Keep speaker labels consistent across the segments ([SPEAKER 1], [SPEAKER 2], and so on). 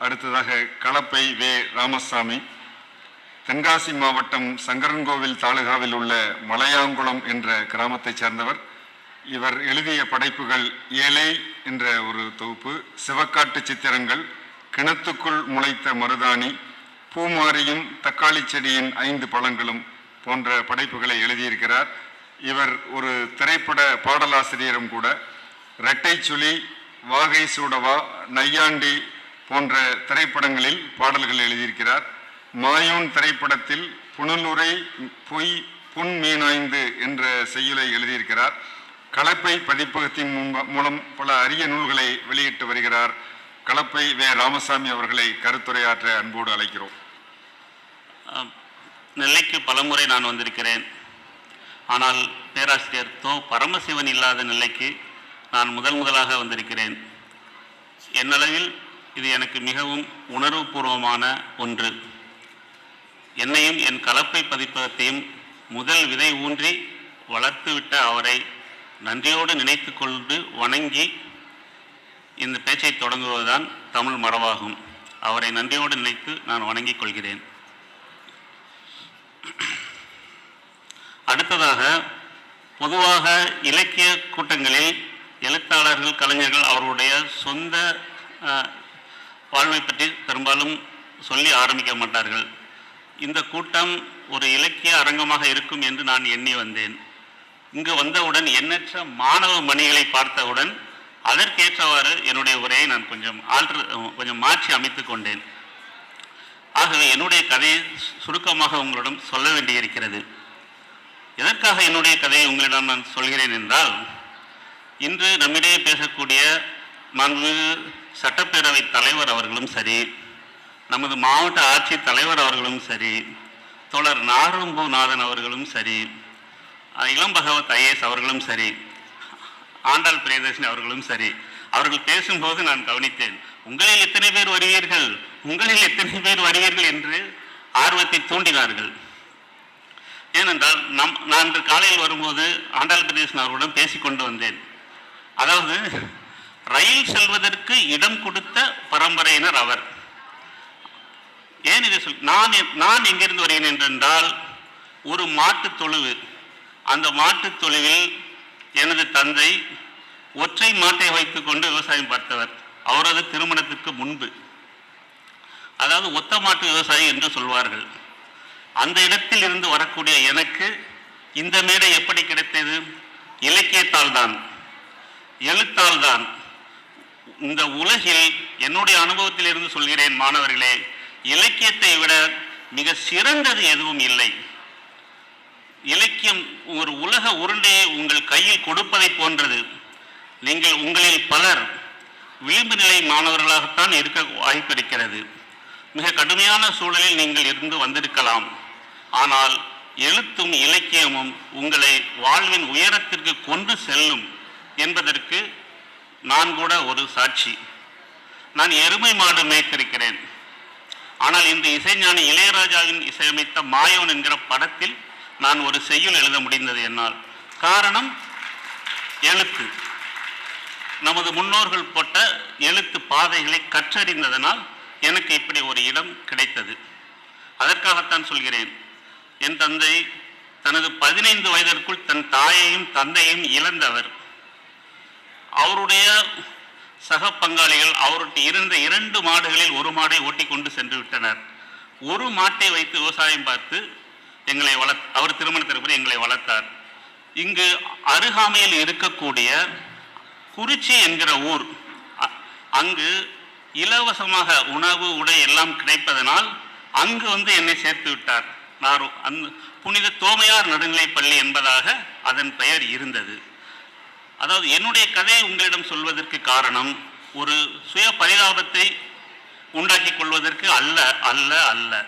[SPEAKER 1] அடுத்ததாக களப்பை வே. ராமசாமி. தென்காசி மாவட்டம் சங்கரன்கோவில் தாலுகாவில் உள்ள மலையாங்குளம் என்ற கிராமத்தைச் சேர்ந்தவர். இவர் எழுதிய படைப்புகள் ஏழை என்ற ஒரு தொகுப்பு சிவக்காட்டு சித்திரங்கள் கிணத்துக்குள் முளைத்த மருதாணி பூமாரியும் தக்காளி செடியின் ஐந்து பழங்களும் போன்ற படைப்புகளை எழுதியிருக்கிறார். இவர் ஒரு திரைப்பட பாடலாசிரியரும் கூட. இரட்டை சுழி வாகை சூடவா நையாண்டி போன்ற திரைப்படங்களில் பாடல்கள் எழுதியிருக்கிறார். மாயோன் திரைப்படத்தில் புனலுரை பொய் புன் மீனாய்ந்து என்ற செய்யுளை எழுதியிருக்கிறார். கலப்பை பதிப்பகத்தின் மூலம் பல அரிய நூல்களை வெளியிட்டு வருகிறார். கலப்பை வே. ராமசாமி அவர்களை கருத்துரையாற்ற அன்போடு அழைக்கிறோம்.
[SPEAKER 2] நெல்லைக்கு பலமுறை நான் வந்திருக்கிறேன். ஆனால் பேராசிரியர் தோ. பரமசிவன் இல்லாத நெல்லைக்கு நான் முதல் முதலாக வந்திருக்கிறேன். என்னளவில் இது எனக்கு மிகவும் உணர்வுபூர்வமான ஒன்று. என்னையும் என் கலப்பை பதிப்பகத்தையும் முதல் விதை ஊன்றி வளர்த்துவிட்ட அவரை நன்றியோடு நினைத்து கொண்டு வணங்கி இந்த பேச்சை தொடங்குவதுதான் தமிழ் மரபாகும். அவரை நன்றியோடு நினைத்து நான் வணங்கிக் கொள்கிறேன். அடுத்ததாக பொதுவாக இலக்கிய கூட்டங்களில் எழுத்தாளர்கள் கலைஞர்கள் அவருடைய சொந்த வாழ்வை பற்றி பெரும்பாலும் சொல்லி ஆரம்பிக்க மாட்டார்கள். இந்த கூட்டம் ஒரு இலக்கிய அரங்கமாக இருக்கும் என்று நான் எண்ணி வந்தேன். இங்கு வந்தவுடன் எண்ணற்ற மாணவ மணிகளை பார்த்தவுடன் அதற்கேற்றவாறு என்னுடைய உரையை நான் கொஞ்சம் ஆல்ட்ரு கொஞ்சம் மாற்றி அமைத்து கொண்டேன். ஆகவே என்னுடைய கதையை சுருக்கமாக உங்களிடம் சொல்ல வேண்டியிருக்கிறது. எதற்காக என்னுடைய கதையை உங்களிடம் நான் சொல்கிறேன் என்றால் இன்று நம்மிடையே பேசக்கூடிய மாண்புமிகு சட்டப்பேரவை தலைவர் அவர்களும் சரி நமது மாவட்ட ஆட்சித் தலைவர் அவர்களும் சரி தோழர் நாரம்பூநாதன் அவர்களும் சரி இளம் பகவத் ஐஏஎஸ் அவர்களும் சரி ஆண்டாள் பிரியதர்ஷினி அவர்களும் சரி அவர்கள் பேசும்போது நான் கவனித்தேன் உங்களில் எத்தனை பேர் வருவீர்கள்? உங்களில் எத்தனை பேர் வருவீர்கள்? என்று ஆர்வத்தை தூண்டினார்கள். ஏனென்றால் நம் நான் இன்று காலையில் வரும்போது ஆண்டாள் பிரியதர்ஷினி அவர்களுடன் பேசிக்கொண்டு வந்தேன். அதாவது ரயில் செல்வதற்கு இடம் கொடுத்த பரம்பரையினர் அவர். ஏன் இதை சொல் நான் நான் எங்கிருந்து வருகிறேன் என்றென்றால் ஒரு மாட்டுத் தொழுவு. அந்த மாட்டுத் தொழுவில் எனது தந்தை ஒற்றை மாட்டை வைத்துக்கொண்டு விவசாயம் பார்த்தவர். அவரது திருமணத்திற்கு முன்பு. அதாவது ஒத்த மாட்டு விவசாயி என்று சொல்வார்கள். அந்த இடத்தில் இருந்து வரக்கூடிய எனக்கு இந்த மேடை எப்படி கிடைத்தது? இலக்கியத்தால் தான். எழுத்தால் தான். இந்த உலகில் என்னுடைய அனுபவத்திலிருந்து சொல்கிறேன் மாணவர்களே இலக்கியத்தை விட மிக சிறந்தது எதுவும் இல்லை. இலக்கியம் ஒரு உலக உருண்டையை உங்கள் கையில் கொடுப்பதை போன்றது. நீங்கள் உங்களில் பலர் விளிம்பு நிலை மாணவர்களாகத்தான் இருக்க வாய்ப்பு இருக்கிறது மிக கடுமையான சூழலில் நீங்கள் இருந்து வந்திருக்கலாம். ஆனால் எழுத்தும் இலக்கியமும் உங்களை வாழ்வின் உயரத்திற்கு கொண்டு செல்லும் என்பதற்கு நான் கூட ஒரு சாட்சி. நான் எருமை மாடு மேய்த்திருக்கிறேன். ஆனால் இந்த இசைஞானி இளையராஜாவின் இசையமைத்த மாயவன் என்கிற படத்தில் நான் ஒரு செய்யுள் எழுத முடிந்தது என்னால். காரணம் எழுத்து. நமது முன்னோர்கள் போட்ட எழுத்து பாதைகளை கற்றறிந்ததனால் எனக்கு இப்படி ஒரு இடம் கிடைத்தது. அதற்காகத்தான் சொல்கிறேன். என் தந்தை தனது பதினைந்து வயதிற்குள் தன் தாயையும் தந்தையும் இழந்தவர். அவருடைய சக பங்காளிகள் அவருக்கு இருந்த இரண்டு மாடுகளில் ஒரு மாடை ஓட்டி கொண்டு சென்று விட்டனர். ஒரு மாட்டை வைத்து விவசாயம் பார்த்து எங்களை வளர்த் அவர் திருமணத்திற்கு பிறகு எங்களை வளர்த்தார். இங்கு அருகாமையில் இருக்கக்கூடிய குறிச்சி என்கிற ஊர் அங்கு இலவசமாக உணவு உடை எல்லாம் கிடைப்பதனால் அங்கு வந்து என்னை சேர்த்து விட்டார். நான் அந் புனித தோமையார் நடுநிலைப் பள்ளி என்பதாக அதன் பெயர் இருந்தது. அதாவது என்னுடைய கதையை உங்களிடம் சொல்வதற்கு காரணம் ஒரு சுய பரிதாபத்தை உண்டாக்கி கொள்வதற்கு அல்ல அல்ல அல்ல.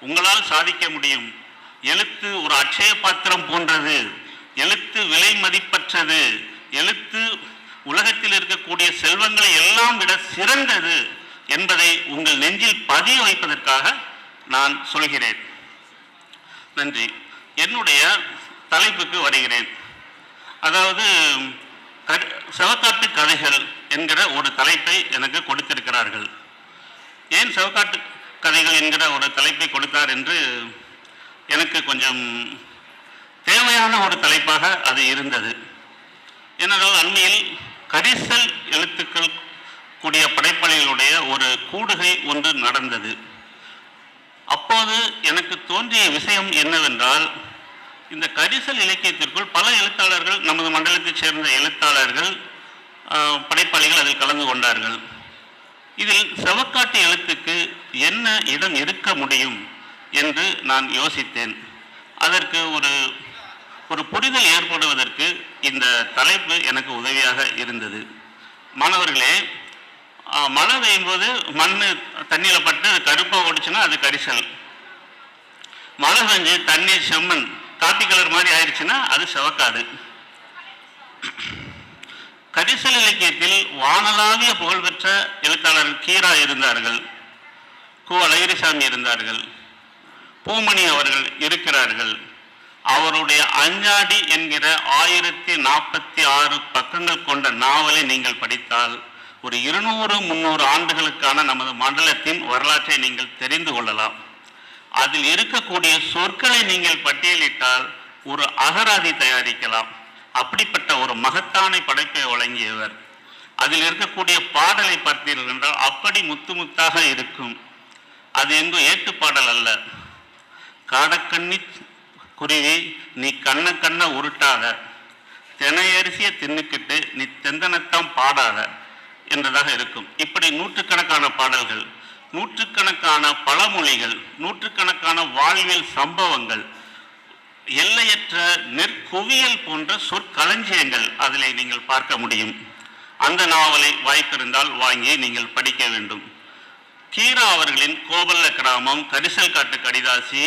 [SPEAKER 2] உங்களால் சாதிக்க முடியும். எழுத்து ஒரு அட்சய பாத்திரம் போன்றது. எழுத்து விலை மதிப்பற்றது. எழுத்து உலகத்தில் இருக்கக்கூடிய செல்வங்களை எல்லாம் விட சிறந்தது என்பதை உங்கள் நெஞ்சில் பதிய வைப்பதற்காக நான் சொல்கிறேன். நன்றி. என்னுடைய தலைப்புக்கு வருகிறேன். அதாவது செவக்காட்டு கதைகள் என்கிற ஒரு தலைப்பை எனக்கு கொடுத்திருக்கிறார்கள். ஏன் செவக்காட்டு கதைகள் என்கிற ஒரு தலைப்பை கொடுத்தார் என்று எனக்கு கொஞ்சம் தேவையான ஒரு தலைப்பாக அது இருந்தது. ஏனென்றால் அண்மையில் கரிசல் எழுத்துக்கள் கூடிய படைப்பாளிகளுடைய ஒரு கூடுகை ஒன்று நடந்தது. அப்போது எனக்கு தோன்றிய விஷயம் என்னவென்றால் இந்த கரிசல் இலக்கியத்திற்குள் பல எழுத்தாளர்கள் நமது மண்டலத்தைச் சேர்ந்த எழுத்தாளர்கள் படைப்பாளிகள் அதில் கலந்து கொண்டார்கள். இதில் செவக்காட்டு எழுத்துக்கு என்ன இடம் இருக்க முடியும் என்று நான் யோசித்தேன். அதற்கு ஒரு ஒரு புரிதல் ஏற்படுவதற்கு இந்த தலைப்பு எனக்கு உதவியாக இருந்தது. மாணவர்களே மழை பெய்யும் போது மண் தண்ணியில் பட்டு கருப்பாக ஓடிச்சுன்னா அது கரிசல். மழை பெஞ்சு தண்ணி செம்மண். காப்பி கலர் மாதிரி ஆயிடுச்சுன்னா அது செவக்காடு கரிசல் இலக்கியத்தில் வானலாகிய புகழ்பெற்ற எழுத்தாளர் கீரா இருந்தார்கள். கு. அழகிரிசாமி இருந்தார்கள். பூமணி அவர்கள் இருக்கிறார்கள். அவருடைய அஞ்சாடி என்கிற ஆயிரத்தி நாற்பத்தி ஆறு பக்கங்கள் கொண்ட நாவலை நீங்கள் படித்தால் ஒரு இருநூறு முந்நூறு ஆண்டுகளுக்கான நமது மண்டலத்தின் வரலாற்றை நீங்கள் தெரிந்து கொள்ளலாம். அதில் இருக்கக்கூடிய சொற்களை நீங்கள் பட்டியலிட்டால் ஒரு அகராதி தயாரிக்கலாம். அப்படிப்பட்ட ஒரு மகத்தான படைப்பை வழங்கியவர். அதில் இருக்கக்கூடிய பாடலை பார்த்தீர்கள் என்றால் அப்படி முத்து முத்தாக இருக்கும். அது எங்கும் ஏட்டுப்பாடல் அல்ல. காடக்கண்ணி குருவி நீ கண்ண கண்ண உருட்டாத. தெனையரிசியை தின்னுக்கிட்டு நீ தெந்தனத்தான் பாடாத. என்றதாக இருக்கும். இப்படி நூற்றுக்கணக்கான பாடல்கள். நூற்றுக்கணக்கான பழமொழிகள் நூற்றுக்கணக்கான வாழ்வியல் சம்பவங்கள் எல்லையற்ற நெற்குவியல் போன்ற சொற்களஞ்சியங்கள் அதில் நீங்கள் பார்க்க முடியும். அந்த நாவலை வாய்ப்பிருந்தால் வாங்கி நீங்கள் படிக்க வேண்டும். கீரா அவர்களின் கோபல்ல கிராமம் கரிசல் காட்டு கடிதாசி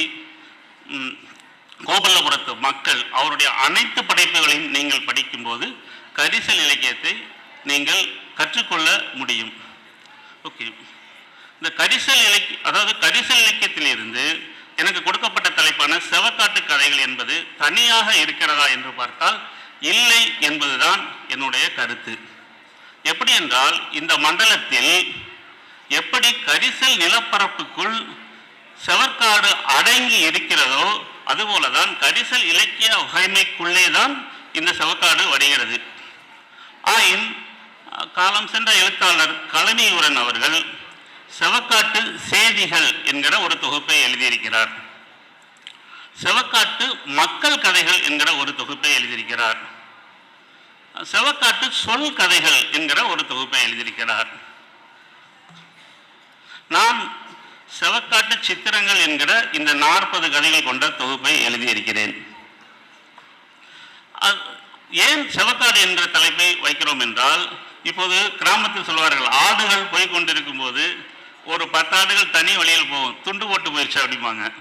[SPEAKER 2] கோபல்லபுரத்து மக்கள் அவருடைய அனைத்து படைப்புகளையும் நீங்கள் படிக்கும்போது கரிசல் இலக்கியத்தை நீங்கள் கற்றுக்கொள்ள முடியும். ஓகே. இந்த கரிசல் இலக்கிய அதாவது கரிசல் இலக்கியத்திலிருந்து எனக்கு கொடுக்கப்பட்ட தலைப்பான செவக்காட்டு கதைகள் என்பது தனியாக இருக்கிறதா என்று பார்த்தால் இல்லை என்பதுதான் என்னுடைய கருத்து. எப்படி என்றால் இந்த மண்டலத்தில் எப்படி கரிசல் நிலப்பரப்புக்குள் செவற்காடு அடங்கி இருக்கிறதோ அதுபோலதான் கரிசல் இலக்கிய வகைமைக்குள்ளே தான் இந்த செவக்காடு வருகிறது. ஆயின் காலம் சென்ற எழுத்தாளர் கலனியூரன் அவர்கள் செவக்காட்டு செய்திகள் என்கிற ஒரு தொகுப்பை எழுதியிருக்கிறார். செவக்காட்டு மக்கள் கதைகள் என்கிற ஒரு தொகுப்பை எழுதியிருக்கிறார். செவக்காட்டு சொல் கதைகள் என்கிற ஒரு தொகுப்பை எழுதியிருக்கிறார். நான் செவக்காட்டு சித்திரங்கள் என்கிற இந்த நாற்பது கதைகள் கொண்ட தொகுப்பை எழுதியிருக்கிறேன். ஏன் செவக்காடு என்ற தலைப்பை வைக்கிறோம் என்றால் இப்போது கிராமத்தில் சொல்வார்கள் ஆடுகள் போய் கொண்டிருக்கும் போது ஒரு பத்தாண்டுகள் தனி வழியில் போகும். துண்டு போட்டு போயிடுச்சு அப்படிம்பாங்க.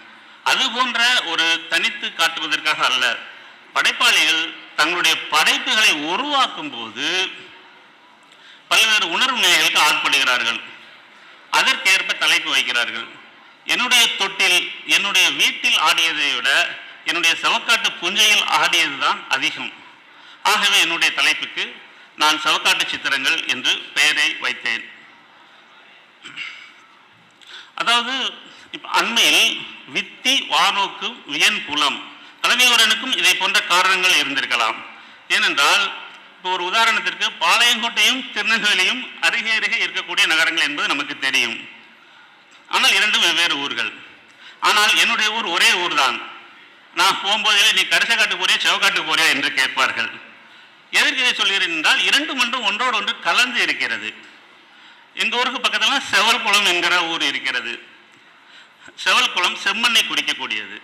[SPEAKER 2] அது போன்ற ஒரு தனித்து காட்டுவதற்காக அல்ல. படைப்பாளிகள் தங்களுடைய படைப்புகளை உருவாக்கும் போது பல்வேறு உணர்வு நிலைகளுக்கு ஆட்படுகிறார்கள். அதற்கேற்ப தலைப்பு வைக்கிறார்கள். என்னுடைய தொட்டில் என்னுடைய வீட்டில் ஆடியதை விட என்னுடைய சவக்காட்டு புஞ்சையில் ஆடியதுதான் அதிகம். ஆகவே என்னுடைய தலைப்புக்கு நான் சவக்காட்டு சித்திரங்கள் என்று பெயரை வைத்தேன். அதாவது இப்போ அண்மையில் வித்தி வானோக்கு வியன் புலம் கலைஞரனுக்கும் இதை போன்ற காரணங்கள் இருந்திருக்கலாம். ஏனென்றால் இப்போ ஒரு உதாரணத்திற்கு பாளையங்கோட்டையும் திருநெல்வேலியும் அருகே அருகே இருக்கக்கூடிய நகரங்கள் என்பது நமக்கு தெரியும். ஆனால் இரண்டும் வெவ்வேறு ஊர்கள். ஆனால் என்னுடைய ஊர் ஒரே ஊர் தான் நான் போகும்போதே நீ கரிசக்காட்டு போறியா செவக்காட்டு போறியா என்று கேட்பார்கள். எதற்கு இதை சொல்கிறேன் என்றால் இரண்டு மன்றம் ஒன்றோடு ஒன்று கலந்து இருக்கிறது. எங்கள் ஊருக்கு பக்கத்தில் செவல் குளம் என்கிற ஊர் இருக்கிறது. செவல் குளம் செம்மண்ணை குறிக்கக்கூடியது.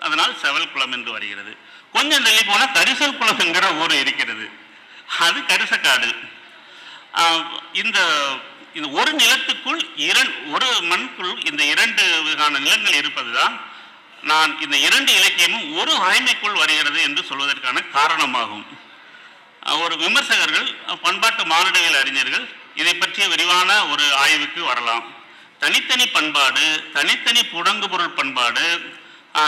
[SPEAKER 2] அதனால் செவல் குளம் என்று வருகிறது. கொஞ்சம் தள்ளி போனால் கரிசல் குளம் என்கிற ஊர் இருக்கிறது. அது கரிசக்காடு. இந்த இந்த ஒரு நிலத்துக்குள் இரண் ஒரு மண்ணுக்குள் இந்த இரண்டு வகையான நிலங்கள் இருப்பதுதான் நான் இந்த இரண்டு இலக்கியமும் ஒரு வாய்மைக்குள் வருகிறது என்று சொல்வதற்கான காரணமாகும். ஒரு விமர்சகர்கள் பண்பாட்டு மானுடவியல் அறிஞர்கள் இதை பற்றிய விரிவான ஒரு ஆய்வுக்கு வரலாம். தனித்தனி பண்பாடு தனித்தனி புடங்கு பொருள் பண்பாடு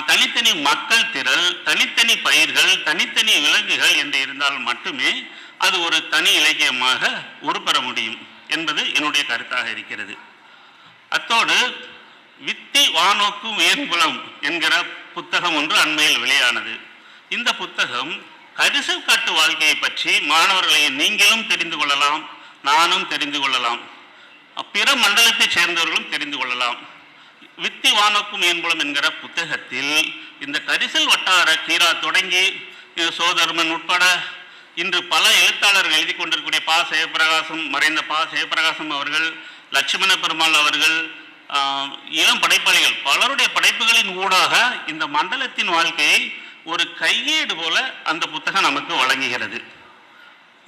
[SPEAKER 2] தனித்தனி மக்கள் திரள் தனித்தனி பயிர்கள் தனித்தனி விலங்குகள் என்று இருந்தால் மட்டுமே அது ஒரு தனி இலக்கியமாக உருப்பெற முடியும் என்பது என்னுடைய கருத்தாக இருக்கிறது. அத்தோடு வித்தி வானோக்கும் வேன்புலம் என்கிற புத்தகம் ஒன்று அண்மையில் வெளியானது. இந்த புத்தகம் கரிசல் காட்டு வாழ்க்கையை பற்றி மாணவர்களை நீங்களும் தெரிந்து கொள்ளலாம். நானும் தெரிந்து கொள்ளலாம். பிற மண்டலத்தைச் சேர்ந்தவர்களும் தெரிந்து கொள்ளலாம். வித்தி வானோக்கும் என்புலம் என்கிற புத்தகத்தில் இந்த கரிசல் வட்டார கீரா தொடங்கி சோதர்மன் உட்பட இன்று பல எழுத்தாளர்கள் எழுதி கொண்டிருக்கக்கூடிய பா. ஜெயப்பிரகாசம் மறைந்த பா. ஜெயப்பிரகாசம் அவர்கள் லட்சுமண பெருமாள் அவர்கள் இளம் படைப்பாளிகள் பலருடைய படைப்புகளின் ஊடாக இந்த மண்டலத்தின் வாழ்க்கையை ஒரு கையேடு போல அந்த புத்தகம் நமக்கு வழங்குகிறது.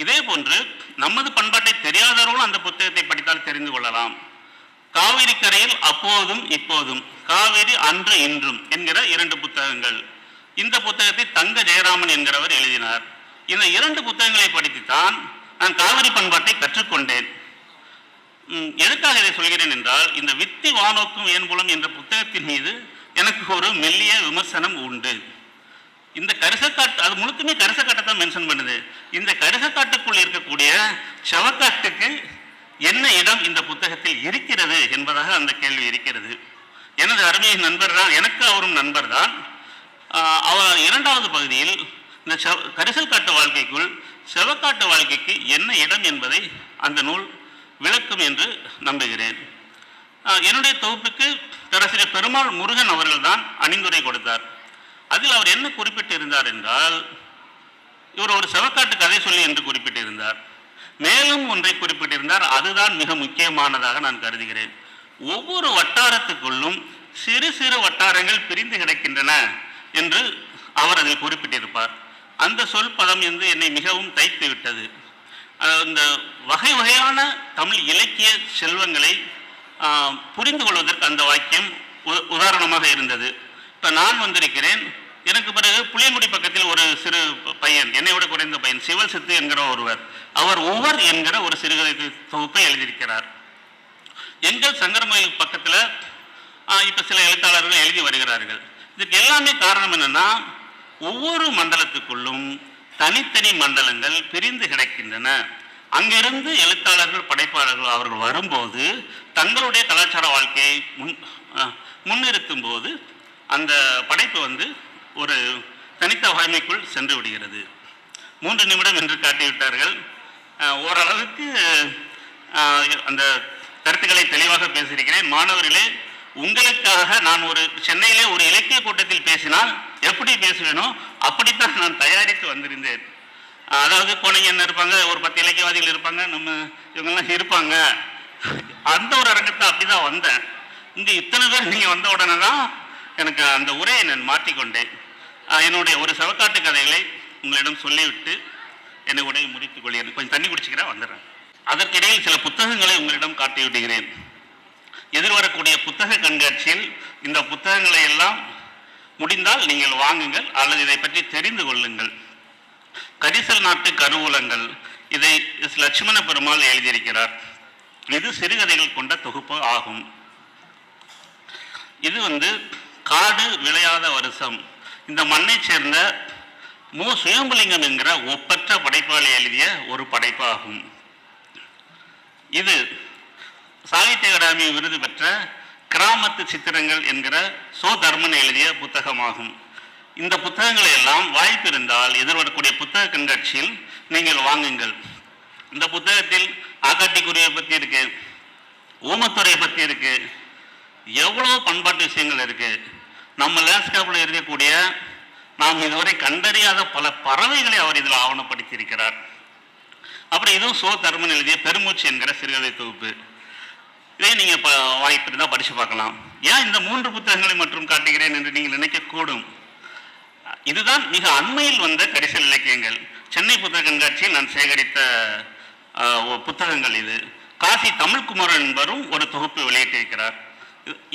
[SPEAKER 2] இதே போன்று நமது பண்பாட்டை தெரியாதவர்களும் அந்த புத்தகத்தை படித்தால் தெரிந்து கொள்ளலாம். காவிரி கரையில் அப்போதும் இப்போதும் காவிரி அன்று இன்றும் என்கிற இரண்டு புத்தகங்கள். இந்த புத்தகத்தை தங்க ஜெயராமன் என்கிறவர் எழுதினார். இந்த இரண்டு புத்தகங்களை படித்துத்தான் நான் காவிரி பண்பாட்டை கற்றுக்கொண்டேன். எதுக்காக இதை சொல்கிறேன் என்றால் இந்த வித்தி வானோக்கும் ஏன்புலம் என்ற புத்தகத்தின் மீது எனக்கு ஒரு மெல்லிய விமர்சனம் உண்டு. இந்த கரிசக்காட்டு அது முழுக்கமே கரிசக்காட்டை தான் மென்ஷன் பண்ணுது. இந்த கரிசக்காட்டுக்குள் இருக்கக்கூடிய சவக்காட்டுக்கு என்ன இடம் இந்த புத்தகத்தில் இருக்கிறது என்பதாக அந்த கேள்வி இருக்கிறது. எனது அருமையின் நண்பர் தான் எனக்கு அவரும் நண்பர் தான் அவர் இரண்டாவது பகுதியில் இந்த செவ கரிசல் காட்டு வாழ்க்கைக்குள் செவக்காட்டு வாழ்க்கைக்கு என்ன இடம் என்பதை அந்த நூல் விளக்கும் என்று நம்புகிறேன். என்னுடைய தொகுப்புக்கு பேராசிரியர் பெருமாள் முருகன் அவர்கள்தான் அணிந்துரை கொடுத்தார். அதில் அவர் என்ன குறிப்பிட்டிருந்தார் என்றால் இவர் ஒரு செவக்காட்டு கதை சொல்லி என்று குறிப்பிட்டிருந்தார். மேலும் ஒன்றை குறிப்பிட்டிருந்தார் அதுதான் மிக முக்கியமானதாக நான் கருதுகிறேன். ஒவ்வொரு வட்டாரத்துக்குள்ளும் சிறு சிறு வட்டாரங்கள் பிரிந்து கிடக்கின்றன என்று அவர் அதில் குறிப்பிட்டிருப்பார். அந்த சொல் பதம் என்று என்னை மிகவும் தைத்து விட்டது. இந்த வகை வகையான தமிழ் இலக்கிய செல்வங்களை புரிந்து கொள்வதற்கு அந்த வாக்கியம் உ- உதாரணமாக இருந்தது. இப்போ நான் வந்திருக்கிறேன். எனக்கு பிறகு புளியங்குடி பக்கத்தில் ஒரு சிறு பையன் என்னை விட குறைந்த பையன் சிவசித்து என்கிற ஒருவர். அவர் ஒவ்வொரு என்கிற ஒரு சிறுகதை தொகுப்பை எழுதியிருக்கிறார். எங்கள் சங்கரமயில் பக்கத்தில் இப்போ சில எழுத்தாளர்கள் எழுதி வருகிறார்கள். இதுக்கு எல்லாமே காரணம் என்னன்னா ஒவ்வொரு மண்டலத்துக்குள்ளும் தனித்தனி மண்டலங்கள் பிரிந்து கிடக்கின்றன. அங்கிருந்து எழுத்தாளர்கள் படைப்பாளர்கள் அவர்கள் வரும்போது தங்களுடைய கலாச்சார வாழ்க்கையை முன் முன்னிறுத்தும் போது அந்த படைப்பு வந்து ஒரு தனித்த வகைமைக்குள் சென்று விடுகிறது. மூன்று நிமிடம் என்று காட்டிவிட்டார்கள். ஓரளவுக்கு அந்த கருத்துக்களை தெளிவாக பேசியிருக்கிறேன். மாணவர்களே உங்களுக்காக நான் ஒரு சென்னையிலே ஒரு இலக்கிய கூட்டத்தில் பேசினால் எப்படி பேசுவேனோ அப்படித்தான் நான் தயாரித்து வந்திருந்தேன். அதாவது கோணைங்க என்ன இருப்பாங்க ஒரு பத்து இலக்கியவாதிகள் இருப்பாங்க நம்ம இவங்கெல்லாம் இருப்பாங்க. அந்த ஒரு அரங்கத்தை அப்படிதான் வந்தேன். இங்கே இத்தனை பேர் நீங்கள் வந்த உடனே தான் எனக்கு அந்த உரையை நான் மாற்றிக்கொண்டேன். என்னுடைய ஒரு சவக்காட்டு கதைகளை உங்களிடம் சொல்லிவிட்டு என்னை உடைய முடித்துக் கொள்கிறேன் கொஞ்சம் தண்ணி குடிச்சுக்கிறேன் வந்துடுறேன். அதற்கிடையில் சில புத்தகங்களை உங்களிடம் காட்டி விடுகிறேன். எதிர்வரக்கூடிய புத்தக கண்காட்சியில் இந்த புத்தகங்களை எல்லாம் முடிந்தால் நீங்கள் வாங்குங்கள் அல்லது இதை பற்றி தெரிந்து கொள்ளுங்கள். கரிசல் நாட்டு கருவூலங்கள் இதை எஸ். லட்சுமண பெருமாள் எழுதியிருக்கிறார். இது சிறுகதைகள் கொண்ட தொகுப்பு ஆகும். இது வந்து காடு விளையாத வருஷம். இந்த மண்ணை சேர்ந்த மு. சுயம்புலிங்கம் என்கிற ஒப்பற்ற படைப்பாளி எழுதிய ஒரு படைப்பாகும். இது சாகித்ய அகாடமி விருது பெற்ற கிராமத்து சித்திரங்கள் என்கிற சோ தர்மன் எழுதிய புத்தகமாகும். இந்த புத்தகங்களை எல்லாம் வாய்ப்பு இருந்தால் எதிர்வரக்கூடிய புத்தக கண்காட்சியில் நீங்கள் வாங்குங்கள். இந்த புத்தகத்தில் ஆக்காட்டிக்குருவியை பற்றி இருக்கு ஊமத்துறையை பற்றி இருக்கு எவ்வளோ பண்பாட்டு விஷயங்கள் இருக்குது நம்ம லேண்ட்ஸ்கேப்பில் இருக்கக்கூடிய நாம் இதுவரை கண்டறியாத பல பறவைகளை அவர் இதில் ஆவணப்படுத்தியிருக்கிறார். அப்புறம் இதுவும் சோ தர்மன் எழுதிய பெருமூச்சு என்கிற சிறுகதை தொகுப்பு. இதை நீங்கள் இப்போ வாய்ப்பு இருந்தால் படித்து பார்க்கலாம். ஏன் இந்த மூன்று புத்தகங்களை மட்டும் காட்டுகிறேன் என்று நீங்கள் நினைக்கக்கூடும்? இதுதான் மிக அண்மையில் வந்த கரிசல் இலக்கியங்கள். சென்னை புத்தக கண்காட்சியில் நான் சேகரித்த புத்தகங்கள் இது. காசி தமிழ்குமரன் என்பவரும் ஒரு தொகுப்பு வெளியிட்டிருக்கிறார்.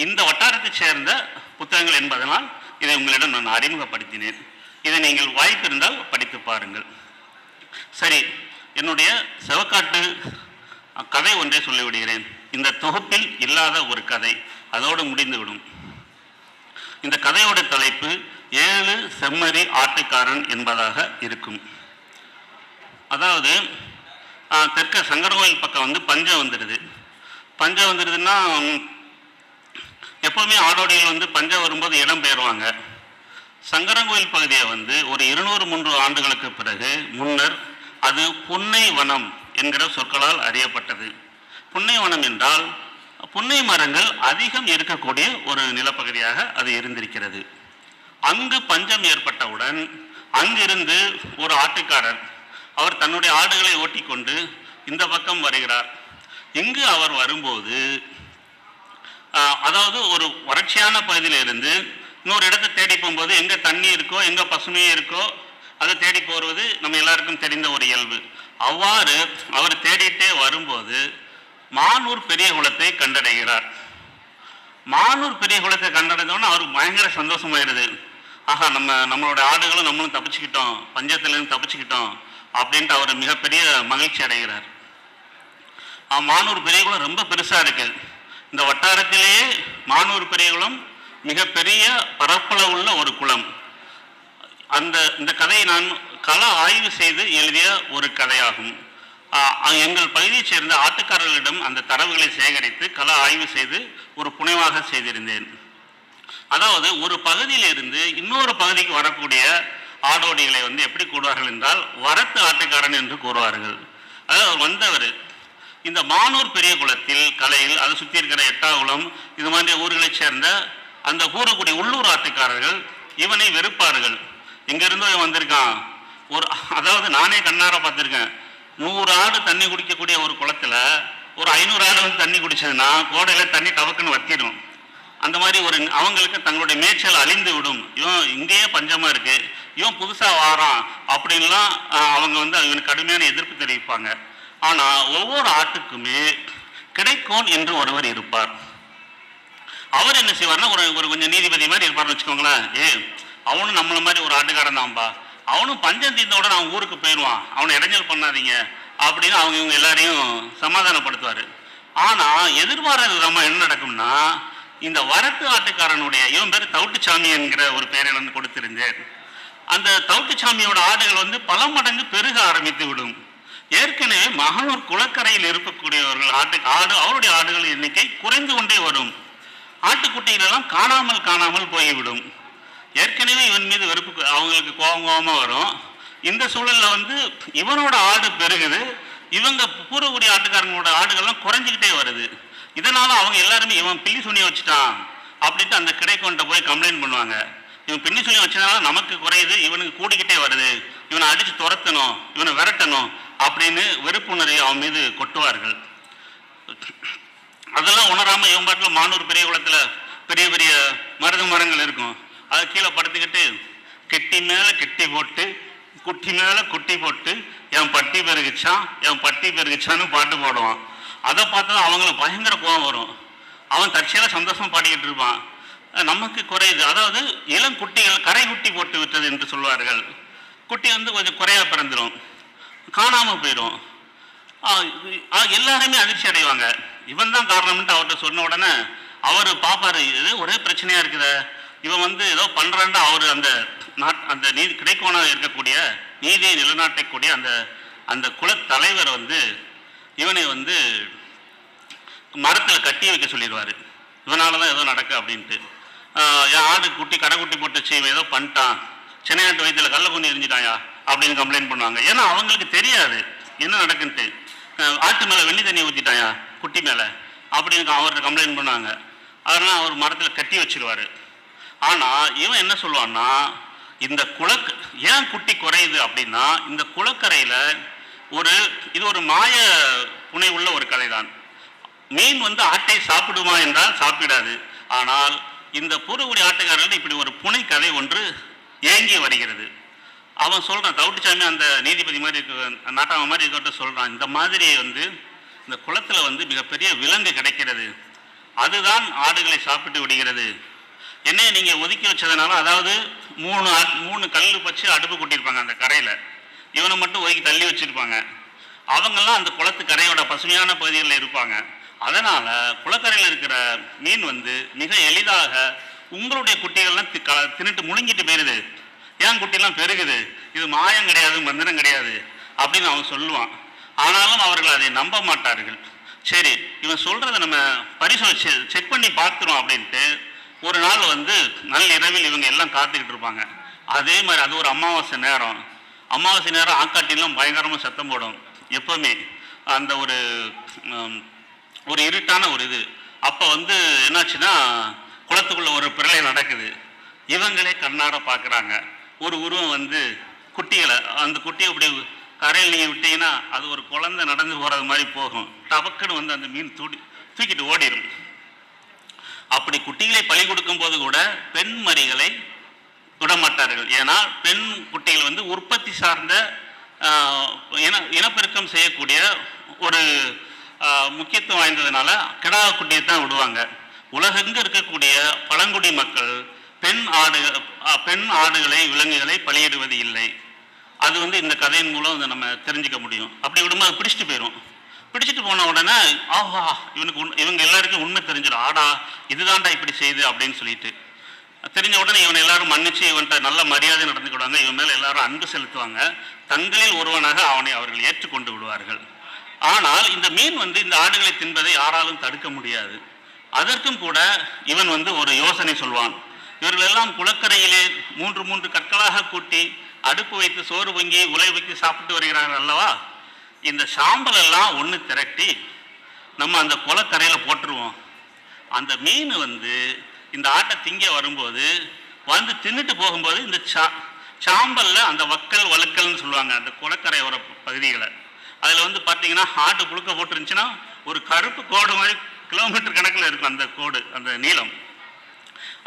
[SPEAKER 2] இந்த வட்டாரத்தைச் சேர்ந்த புத்தகங்கள் என்பதனால் இதை உங்களிடம் நான் அறிமுகப்படுத்தினேன். இதை நீங்கள் வாய்ப்பு இருந்தால் படித்து பாருங்கள். சரி என்னுடைய செவக்காட்டு கதை ஒன்றை சொல்லிவிடுகிறேன். இந்த தொகுப்பில் இல்லாத ஒரு கதை. அதோடு முடிந்துவிடும். இந்த கதையோட தலைப்பு ஏழு செம்மறி ஆட்டுக்காரன் என்பதாக இருக்கும். அதாவது தெற்க சங்கரகோயில் பக்கம் வந்து பஞ்சம் வந்துடுது. பஞ்சம் வந்துடுதுன்னா எப்போவுமே ஆடோடியில் வந்து பஞ்சம் வரும்போது இடம் பெயர்வாங்க. சங்கரங்கோயில் பகுதியை வந்து ஒரு இருநூறு மூன்று ஆண்டுகளுக்கு பிறகு முன்னர் அது புன்னை வனம் என்கிற சொற்களால் அறியப்பட்டது. புன்னை வனம் என்றால் புன்னை மரங்கள் அதிகம் இருக்கக்கூடிய ஒரு நிலப்பகுதியாக அது இருந்திருக்கிறது. அங்கு பஞ்சம் ஏற்பட்டவுடன் அங்கிருந்து ஒரு ஆட்டுக்காரர் அவர் தன்னுடைய ஆடுகளை ஓட்டிக்கொண்டு இந்த பக்கம் வருகிறார். இங்கு அவர் வரும்போது அதாவது ஒரு வறட்சியான பகுதியில் இருந்து இன்னொரு இடத்தை தேடி போகும்போது எங்கே தண்ணி இருக்கோ எங்கே பசுமையே இருக்கோ அதை தேடி போவது நம்ம எல்லாருக்கும் தெரிந்த ஒரு இயல்பு. அவ்வாறு அவர் தேடிட்டே வரும்போது மானூர் பெரிய குளத்தை கண்டடைகிறார். மானூர் பெரிய குளத்தை கண்டடைந்தோன்னு அவருக்கு பயங்கர சந்தோஷமாயிருது ஆஹா நம்ம நம்மளோட ஆடுகளும் நம்மளும் தப்பிச்சுக்கிட்டோம் பஞ்சத்துலேருந்து தப்பிச்சுக்கிட்டோம் அப்படின்ட்டு அவர் மிகப்பெரிய மகிழ்ச்சி அடைகிறார். மானூர் பெரிய குளம் ரொம்ப பெருசாக இருக்குது இந்த வட்டாரத்திலேயே மானூர் பெரியகுளம் மிகப்பெரிய பரப்பளவுள்ள ஒரு குளம். அந்த இந்த கதையை நான் கள ஆய்வு செய்து எழுதிய ஒரு கதையாகும். எங்கள் பகுதியைச் சேர்ந்த ஆட்டுக்காரர்களிடம் அந்த தரவுகளை சேகரித்து கள ஆய்வு செய்து ஒரு புனைவாக செய்திருந்தேன். அதாவது ஒரு பகுதியிலிருந்து இன்னொரு பகுதிக்கு வரக்கூடிய ஆடோடிகளை வந்து எப்படி கூடுவார்கள் என்றால் வரத்து ஆட்டுக்காரன் என்று கூறுவார்கள். அதாவது அவர் வந்தவர் இந்த மானூர் பெரிய குளத்தில் கலையில் அதை சுற்றி இருக்கிற எட்டாகுளம் இது மாதிரி ஊர்களைச் சேர்ந்த அந்த கூறக்கூடிய உள்ளூர் ஆட்டுக்காரர்கள் இவனை வெறுப்பார்கள். இங்கிருந்து இவன் வந்திருக்கான். ஒரு அதாவது நானே கண்ணார பார்த்துருக்கேன். நூறு ஆடு தண்ணி குடிக்கக்கூடிய ஒரு குளத்துல ஒரு ஐநூறு ஆடு வந்து தண்ணி குடிச்சதுன்னா கோடையில் தண்ணி டவக்குன்னு வத்திடும். அந்த மாதிரி ஒரு அவங்களுக்கு தங்களுடைய மேய்ச்சல் அழிந்து விடும். இவன் இங்கேயே பஞ்சமாக இருக்குது இவன் புதுசாக வாரான். அப்படின்லாம் அவங்க வந்து அவனுக்கு கடுமையான எதிர்ப்பு தெரிவிப்பாங்க. ஆனால் ஒவ்வொரு ஆட்டுக்குமே கிடைக்கோன் என்று ஒருவர் இருப்பார். அவர் என்ன செய்வார்னா ஒரு ஒரு கொஞ்சம் நீதிபதி மாதிரி இருப்பார்னு வச்சுக்கோங்களேன். ஏ அவனும் நம்மள மாதிரி ஒரு ஆட்டுக்காரன் தான்பா. அவனும் பஞ்சம் தீர்ந்த அவன் ஊருக்கு போயிடுவான். அவனை இடைஞ்சல் பண்ணாதீங்க அப்படின்னு அவங்க இவங்க எல்லாரையும் சமாதானப்படுத்துவார். ஆனால் எதிர்பாராத விதமாக என்ன நடக்கும்னா இந்த வரட்டு ஆட்டுக்காரனுடைய இவன் பேர் தவுட்டுச்சாமி என்கிற ஒரு பெயரை வந்து கொடுத்திருந்தேன். அந்த தவுட்டுச்சாமியோட ஆடுகள் வந்து பல மடங்கு பெருக ஆரம்பித்து விடும். ஏற்கனவே மகளூர் குளக்கரையில் இருக்கக்கூடியவர்கள் ஆட்டு ஆடு அவருடைய ஆடுகள் எண்ணிக்கை குறைந்து கொண்டே வரும். ஆட்டுக்குட்டிகளெல்லாம் காணாமல் காணாமல் போய்விடும். ஏற்கனவே இவன் மீது வெறுப்பு அவங்களுக்கு கோபம் கோபமாக வரும். இந்த சூழலில் வந்து இவனோட ஆடு பெருகுது. இவங்க பூர்வகுடி ஆட்டுக்காரங்களோட ஆடுகள்லாம் குறைஞ்சிக்கிட்டே வருது. இதனால் அவங்க எல்லாருமே இவன் பில்லி சுனி வச்சுட்டான் அப்படின்ட்டு அந்த கிடைக்கொண்ட போய் கம்ப்ளைண்ட் பண்ணுவாங்க. இவன் பின்னி சொல்லி வச்சதுனால நமக்கு குறையுது இவனுக்கு கூடிக்கிட்டே வருது. இவனை அடித்து துரத்தணும் இவனை விரட்டணும். அப்படின்னு வெறுப்புணர்வை அவன் மீது கொட்டுவார்கள். அதெல்லாம் உணராமல் இவன் பாட்டில் மானூர் பெரிய குளத்தில் பெரிய பெரிய மருது மரங்கள் இருக்கும். அது கீழே படுத்துக்கிட்டு கெட்டி மேலே கெட்டி போட்டு குட்டி மேலே குட்டி போட்டு என் பட்டி பெருகிச்சான் என் பட்டி பெருகிச்சான்னு பாட்டு பாடுவான். அதை பார்த்தா அவங்களுக்கு பயங்கர கோபம் வரும். அவன் தற்செயலாக சந்தோஷம் பாடிக்கிட்டு இருப்பான். நமக்கு குறையுது. அதாவது இளம் குட்டிகள் கரை குட்டி போட்டு விட்டது என்று சொல்வார்கள். குட்டி வந்து கொஞ்சம் குறையாக பிறந்துடும் காணாமல் போயிடும் ஆ, ஆ, எல்லாருமே அதிர்ச்சி அடைவாங்க. இவன் தான் காரணம்ன்ட்டு அவர்கிட்ட சொன்ன உடனே அவர் பார்ப்பாரு இது ஒரே பிரச்சனையாக இருக்குது. இவன் வந்து ஏதோ பண்றான்ட்டு அவர் அந்த நாட் அந்த நீதி கிடைக்கோணம் இருக்கக்கூடிய நீதியை நிலைநாட்டக்கூடிய அந்த அந்த குலத்தலைவர் வந்து இவனை வந்து மரத்தில் கட்டி வைக்க சொல்லிடுவார். இவனால தான் ஏதோ நடக்கு அப்படின்ட்டு. ஆஹ் என் ஆடு குட்டி கடைக்குட்டி போட்டுச்சு இவன் ஏதோ பண்ணிட்டான். சென்னையாட்டு வயிற்றுல கள்ள கொண்டு எரிஞ்சிட்டாயா அப்படின்னு கம்ப்ளைண்ட் பண்ணுவாங்க. ஏன்னா அவங்களுக்கு தெரியாது. என்ன நடக்குன்ட்டு. ஆட்டு மேலே வெள்ளி தண்ணி ஊற்றிட்டாயா குட்டி மேலே. அப்படின்னு அவர்கிட்ட கம்ப்ளைண்ட் பண்ணுவாங்க. அதனால் அவர் மரத்தில் கட்டி வச்சிருவார். ஆனால் இவன் என்ன சொல்லுவான்னா இந்த குளக் ஏன் குட்டி குறையுது அப்படின்னா இந்த குளக்கரையில் ஒரு இது ஒரு மாய புனை உள்ள ஒரு கதை தான் மீன் வந்து ஆட்டை சாப்பிடுமா என்றால் சாப்பிடாது. ஆனால் இந்த பூர்வகுடி ஆட்டுக்காரர்கள் இப்படி ஒரு புனை கதை ஒன்று ஏங்கி வருகிறது. அவன் சொல்கிறான் தவிட்டு சாமி அந்த நீதிபதி மாதிரி இருக்க நாட்டாம மாதிரி இருக்கட்டும் சொல்கிறான் இந்த மாதிரி வந்து இந்த குளத்துல வந்து மிகப்பெரிய விலங்கு கிடைக்கிறது. அதுதான் ஆடுகளை சாப்பிட்டு விடுகிறது. என்னைய நீங்கள் ஒதுக்கி வச்சதுனால அதாவது மூணு மூணு கல் வச்சு அடுப்பு கொட்டியிருப்பாங்க அந்த கரையில். இவனை மட்டும் ஒதுக்கி தள்ளி வச்சுருப்பாங்க. அவங்கெல்லாம் அந்த குளத்து கரையோட பசுமையான பகுதிகளில் இருப்பாங்க. அதனால் குளக்கரையில் இருக்கிற மீன் வந்து மிக எளிதாக உங்களுடைய குட்டிகள்லாம் தி- க- தின்னுட்டு முழுங்கிட்டு போயிடுது ஏன் குட்டிலாம் பெருகுது? இது மாயம் கிடையாது மந்திரம் கிடையாது அப்படின்னு அவன் சொல்லுவான். ஆனாலும் அவர்கள் அதை நம்ப மாட்டார்கள். சரி இவன் சொல்கிறத நம்ம பரிசோதிச்சு செக் பண்ணி பார்த்துருவோம் அப்படின்ட்டு ஒரு நாள் வந்து நள்ளிரவில் இவங்க எல்லாம் காத்துக்கிட்டு இருப்பாங்க. அதே மாதிரி அது ஒரு அமாவாசை நேரம். அமாவாசை நேரம் ஆக்காட்டிலாம் பயங்கரமாக சத்தம் போடும். எப்போவுமே அந்த ஒரு ஒரு இருட்டான ஒரு இது. அப்போ வந்து என்னாச்சுன்னா குளத்துக்குள்ளே ஒரு பிரளயம் நடக்குது. இவங்களே கண்ணார பார்க்குறாங்க ஒரு உருவம் வந்து குட்டிகளை அந்த குட்டியை இப்படி கரையில் நீங்கள் விட்டீங்கன்னா அது ஒரு குழந்தை நடந்து போகிறது மாதிரி போகும். டபக்குன்னு வந்து அந்த மீன் தூடி தூக்கிட்டு ஓடிடும் அப்படி குட்டிகளை பலி கொடுக்கும் போது கூட பெண் மறிகளை விடமாட்டார்கள். ஏன்னா பெண் குட்டிகள் வந்து உற்பத்தி சார்ந்த இன இனப்பெருக்கம் செய்யக்கூடிய ஒரு முக்கியத்துவம் வாய்ந்ததுனால கிடா குட்டியை தான் விடுவாங்க. உலகெங்கு இருக்கக்கூடிய பழங்குடி மக்கள் பெண் ஆடு பெண் ஆடுகளை விலங்குகளை பலியிடுவது இல்லை. அது வந்து இந்த கதையின் மூலம் வந்து நம்ம தெரிஞ்சுக்க முடியும். அப்படி விடும்போது அது பிடிச்சிட்டு போயிடும் பிடிச்சிட்டு போன உடனே ஆஹா இவனுக்கு உண்- இவங்க எல்லாருக்கும் உண்மை தெரிஞ்சிடும் ஆடா இதுதான்டா இப்படி செய்யுது அப்படின்னு சொல்லிட்டு. தெரிஞ்ச உடனே இவன் எல்லாரும் மன்னிச்சு இவன்கிட்ட நல்ல மரியாதை நடந்துக்கிடுவாங்க. இவன் மேலே எல்லாரும் அன்பு செலுத்துவாங்க. தங்களில் ஒருவனாக அவனை அவர்கள் ஏற்றுக்கொண்டு விடுவார்கள். ஆனால் இந்த மீன் வந்து இந்த ஆடுகளை தின்பதை யாராலும் தடுக்க முடியாது. அதற்கும் கூட இவன் வந்து ஒரு யோசனை சொல்வான். இவர்கள் எல்லாம் குளக்கரையிலே மூன்று மூன்று கற்களாக கூட்டி அடுப்பு வைத்து சோறு பொங்கி உலை வைத்து சாப்பிட்டு வருகிறார்கள் அல்லவா? இந்த சாம்பல் எல்லாம் ஒன்று திரட்டி நம்ம அந்த குளக்கரையில் போட்டுருவோம். அந்த மீன் வந்து இந்த ஆட்டை திங்க வரும்போது வந்து தின்னுட்டு போகும்போது இந்த சா சாம்பலில் அந்த வக்கல் வழுக்கல்னு சொல்லுவாங்க அந்த குளக்கரையோர பகுதிகளை. அதில் வந்து பார்த்தீங்கன்னா ஆட்டு புழுக்க போட்டுருந்துச்சுன்னா ஒரு கருப்பு கோடு மாதிரி கிலோமீட்டர் கணக்கில் இருக்கும் அந்த கோடு அந்த நீளம்.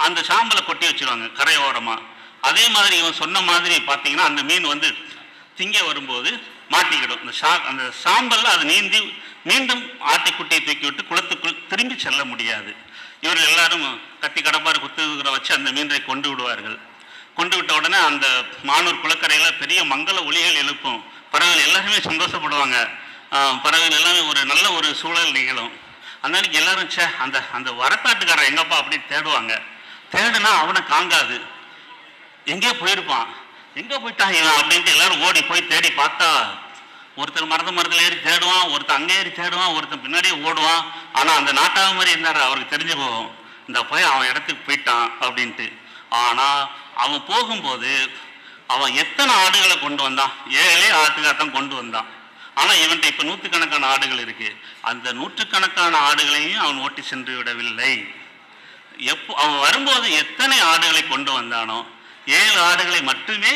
[SPEAKER 2] அந்த சாம்பலை கொட்டி வச்சிருவாங்க கரையோரமாக அதே மாதிரி இவன் சொன்ன மாதிரி பார்த்தீங்கன்னா அந்த மீன் வந்து திங்க வரும்போது மாட்டிக்கிடும். அந்த சா அந்த சாம்பலில் அது நீந்தி மீண்டும் ஆட்டுக்குட்டியை தூக்கி விட்டு குளத்துக்குள் திரும்பி செல்ல முடியாது. இவர்கள் எல்லாரும் கத்தி கடப்பாறு குத்துகிற வச்சு அந்த மீனை கொண்டு விடுவார்கள். கொண்டு விட்ட உடனே அந்த மானூர் குளக்கரையில் பெரிய மங்கள ஒளிகள் எழுப்பும். பறவைகள் எல்லாருமே சந்தோஷப்படுவாங்க. பறவைகள் எல்லாமே ஒரு நல்ல ஒரு சூழல் நிகழும். அந்த அன்னைக்கு எல்லாரும் சே அந்த அந்த வரத்தாட்டுக்காரன் எங்கப்பா? அப்படி தேடுவாங்க. தேடுனா அவனை காங்காது எங்கேயோ போயிருப்பான்? எங்கே போயிட்டான் இவன் அப்படின்ட்டு எல்லாரும் ஓடி போய் தேடி பார்த்தா ஒருத்தர் மரத மரத்தில் ஏறி தேடுவான் ஒருத்தன் அங்கே ஏறி தேடுவான் ஒருத்தன் பின்னாடியே ஓடுவான். ஆனால் அந்த நாட்டாக மாதிரி இருந்தார்? அவருக்கு தெரிஞ்சு போகும். இந்த போய் அவன் இடத்துக்கு போயிட்டான் அப்படின்ட்டு. ஆனால் அவன் போகும்போது அவன் எத்தனை ஆடுகளை கொண்டு வந்தான்? ஏழே ஆட்டுக்காட்டம் கொண்டு வந்தான். ஆனால் இவன்கிட்ட இப்போ நூற்றுக்கணக்கான ஆடுகள் இருக்குது அந்த நூற்றுக்கணக்கான ஆடுகளையும் அவன் ஓட்டி சென்று விடவில்லை. எப்போ அவன் வரும்போது எத்தனை ஆடுகளை கொண்டு வந்தானோ ஏழு ஆடுகளை மட்டுமே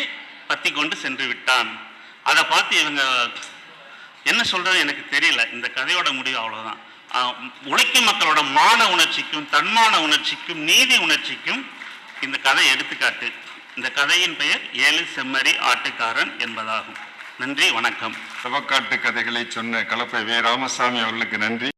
[SPEAKER 2] பற்றி கொண்டு சென்று விட்டான். அதை பார்த்து இவங்க என்ன சொல்கிறது எனக்கு தெரியல. இந்த கதையோட முடிவு அவ்வளோதான் உழைக்கும் மக்களோட மான உணர்ச்சிக்கும் தன்மான உணர்ச்சிக்கும் நீதி உணர்ச்சிக்கும் இந்த கதை எடுத்துக்காட்டு. இந்த கதையின் பெயர் ஏழு செம்மறி ஆட்டுக்காரன் என்பதாகும். நன்றி வணக்கம்.
[SPEAKER 1] சவக்காட்டு கதைகளை சொன்ன கலப்பை வே. ராமசாமி அவர்களுக்கு நன்றி.